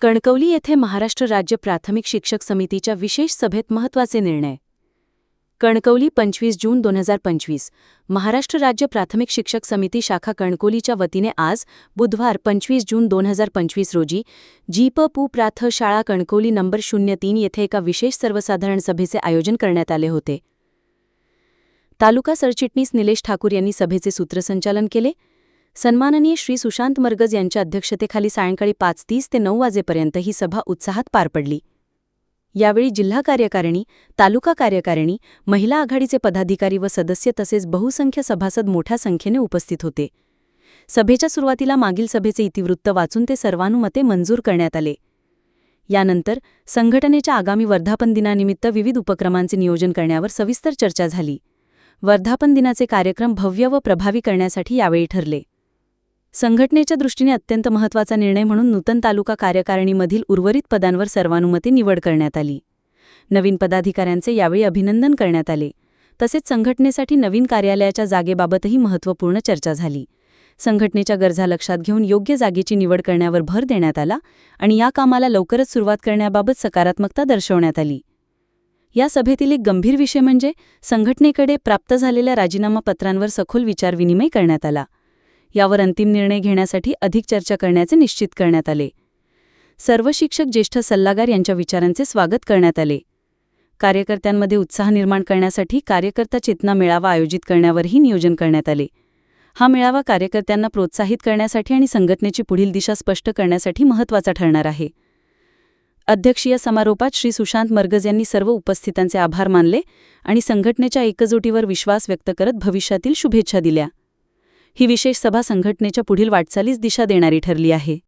कणकवली येथे महाराष्ट्र राज्य प्राथमिक शिक्षक समितीच्या विशेष सभेत महत्त्वाचे निर्णय. कणकवली पंचवीस जून दोन हजार पंचवीस. महाराष्ट्र राज्य प्राथमिक शिक्षक समिती शाखा कणकोलीच्या वतीने आज बुधवार पंचवीस जून दोन हजार पंचवीस रोजी जी प पु प्राथ शाळा कणकवली नंबर शून्य तीन येथे एका विशेष सर्वसाधारण सभेचे आयोजन करण्यात आले होते. तालुका सरचिटणीस निलेश ठाकूर यांनी सभेचे सूत्रसंचालन केले. सन्माननीय श्री सुशांत मर्गज यांच्या अध्यक्षतेखाली सायंकाळी पाच तीस ते नऊ वाजेपर्यंत ही सभा उत्साहात पार पडली. यावेळी जिल्हा कार्यकारिणी तालुका कार्यकारिणी महिला आघाडीचे पदाधिकारी व सदस्य तसेच बहुसंख्य सभासद मोठ्या संख्येने उपस्थित होते. सभेच्या सुरुवातीला मागील सभेचे इतिवृत्त वाचून ते सर्वानुमते मंजूर करण्यात आले. यानंतर संघटनेच्या आगामी वर्धापन दिनानिमित्त विविध उपक्रमांचे नियोजन करण्यावर सविस्तर चर्चा झाली. वर्धापन दिनाचे कार्यक्रम भव्य व प्रभावी करण्यासाठी यावेळी ठरले. संघटनेच्या दृष्टीने अत्यंत महत्त्वाचा निर्णय म्हणून नूतन तालुका कार्यकारिणीमधील उर्वरित पदांवर सर्वानुमते निवड करण्यात आली. नवीन पदाधिकाऱ्यांचे यावेळी अभिनंदन करण्यात आले. तसेच संघटनेसाठी नवीन कार्यालयाच्या जागेबाबतही महत्त्वपूर्ण चर्चा झाली. संघटनेच्या गरजा लक्षात घेऊन योग्य जागेची निवड करण्यावर भर देण्यात आला आणि या कामाला लवकरच सुरुवात करण्याबाबत सकारात्मकता दर्शवण्यात आली. या सभेतील एक गंभीर विषय म्हणजे संघटनेकडे प्राप्त झालेल्या राजीनामा पत्रांवर सखोल विचारविनिमय करण्यात आला. यावर अंतिम निर्णय घेण्यासाठी अधिक चर्चा करण्याचे निश्चित करण्यात आले. सर्व शिक्षक ज्येष्ठ सल्लागार यांच्या विचारांचे स्वागत करण्यात आले. कार्यकर्त्यांमध्ये उत्साह निर्माण करण्यासाठी कार्यकर्ता चेतना मेळावा आयोजित करण्यावरही नियोजन करण्यात आले. हा मेळावा कार्यकर्त्यांना प्रोत्साहित करण्यासाठी आणि संघटनेची पुढील दिशा स्पष्ट करण्यासाठी महत्त्वाचा ठरणार आहे. अध्यक्षीय समारोपात श्री सुशांत मर्गज यांनी सर्व उपस्थितांचे आभार मानले आणि संघटनेच्या एकजोटीवर विश्वास व्यक्त करत भविष्यातील शुभेच्छा दिल्या. ही विशेष सभा संघटनेच्या पुढील वाटचालीस दिशा देणारी ठरली आहे.